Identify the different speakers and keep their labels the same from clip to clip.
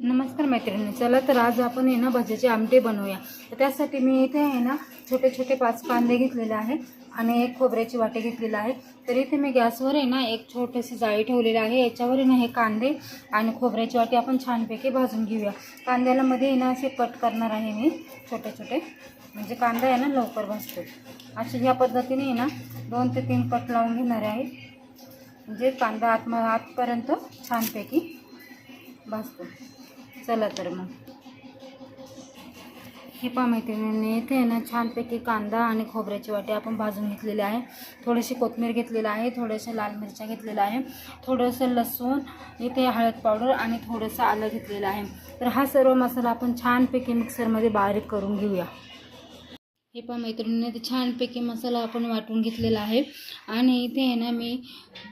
Speaker 1: नमस्कार मैत्रिणी चला तर आज आपण आहे ना भज्याचे आमटे बनवूया. तर त्यासाठी मी इथे आहे ना छोटे छोटे पाच कांदे घेतलेले आहे आणि एक खोबऱ्याची वाटे घेतलेलं आहे. तर इथे मी गॅसवर आहे ना एक छोटीशी जाळी ठेवलेली आहे. याच्यावर आहे ना हे कांदे आणि खोबऱ्याची वाटी आपण छानपैकी भाजून घेऊया. कांद्याला मध्ये आहे ना असे कट करणार आहे मी छोटे छोटे. म्हणजे कांदा आहे ना लवकर भाजतो असे ह्या पद्धतीने आहे ना दोन ते तीन कट लावून घेणार आहे. म्हणजे कांदा आत आतपर्यंत छानपैकी भाजतो चला तर मग. हे पहा मैत्रिणींनी इथे आहे ना छानपैकी कांदा आणि खोबऱ्याची वाटी आपण भाजून घेतलेली आहे. थोडीशी कोथमीर घेतलेलं आहे थोड्याशा लाल मिरच्या घेतलेल्या आहे. थोडंसं लसूण इथे हळद पावडर आणि थोडंसं आलं घेतलेलं आहे. तर हा सर्व मसाला आपण छानपैकी मिक्सरमध्ये बारीक करून घेऊया. हे पहा मैत्रिणीने ते छानपैकी मसाला आपण वाटून घेतलेला आहे. आणि इथे आहे ना मी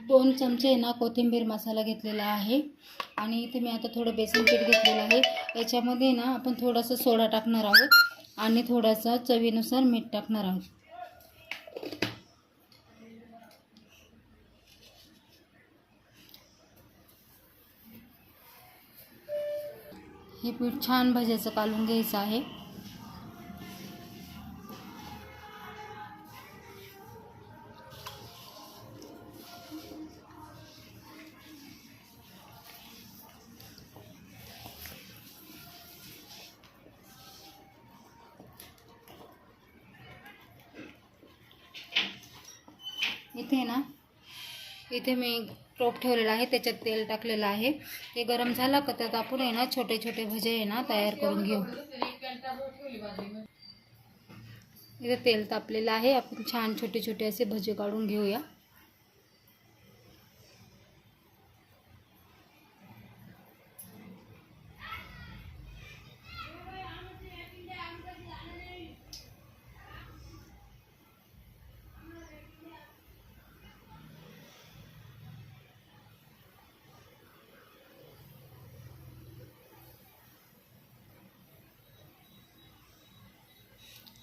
Speaker 1: दोन चमचे आहे ना कोथिंबीर मसाला घेतलेला आहे. आणि इथे मी आता थोडं बेसन पीठ घेतलेलं आहे. याच्यामध्ये ना आपण थोडासा सोडा टाकणार आहोत आणि थोडासा चवीनुसार मीठ टाकणार आहोत. हे पीठ छान भज्याचं कालून घ्यायचं आहे. इथे ना इथे मी टोप ठेवलेला आहे त्याच्यात तेल टाकलेलं आहे. ते गरम झालं का त्यात आपण आहे ना छोटे छोटे भजे आहे ना तयार करून घेऊ. इथे तेल तापलेलं आहे आपण छान छोटे छोटे असे भजे काढून घेऊया.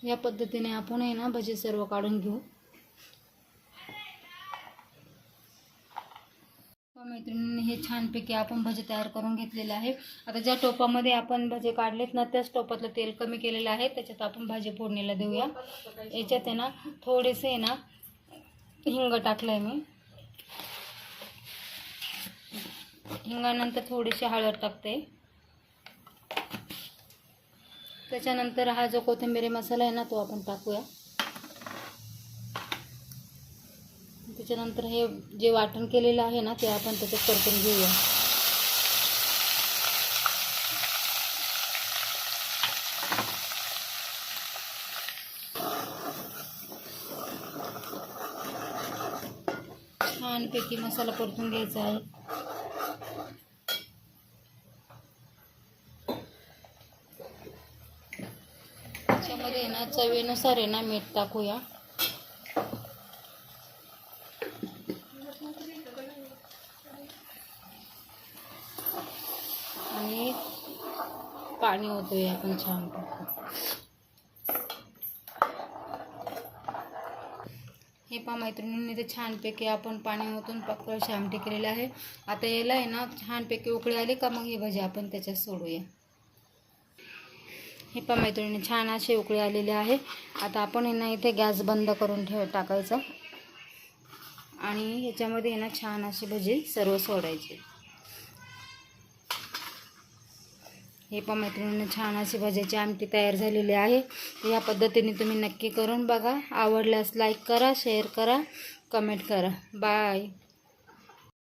Speaker 1: या पद्धतीने आपण आहे ना भजे सर्व काढून घेऊ. हो मैत्रिणींनी हे छानपैकी आपण भजे तयार करून घेतलेले आहे आता ज्या टोपामध्ये आपण भजे काढलेत ना त्याच टोपातलं तेल कमी केलेलं आहे. त्याच्यात आपण भाजी फोडणीला देऊया. याच्यात आहे ना थोडेसे आहे ना हिंग टाकलं आहे मी. हिंगानंतर थोडीशी हळद टाकते. त्याच्यानंतर हा जो कोथिंबिरी मसाला आहे ना तो आपण टाकूया. त्याच्यानंतर हे जे वाटण केलेलं आहे ना ते आपण त्याच्यात परतून घेऊया. छानपैकी मसाला परतून घ्यायचा आहे. त्याच्यामध्ये आहे ना चवीनुसार आहे ना मीठ टाकूया. आणि पाणी ओतूया आपण छान हे पहा मैत्रिणींनी ते छानपैकी आपण पाणी ओतून पाकळ आमटी केलेलं आहे. आता याला आहे ना छानपैकी उकळी आली का मग ही भजी आपण त्याच्यात सोडूया. हे पण मैत्रिणी छान असे उकळी आलेले आहे. आता आपण यांना इथे गॅस बंद करून ठेव टाकायचा. आणि ह्याच्यामध्ये यांना ना छान अशी भजी सर्व सोडायची. हे पण मैत्रिणीने छान अशी भज्याची आमटी तयार झालेली आहे. या पद्धतीने तुम्ही नक्की करून बघा. आवडल्यास लाईक करा शेअर करा कमेंट करा. बाय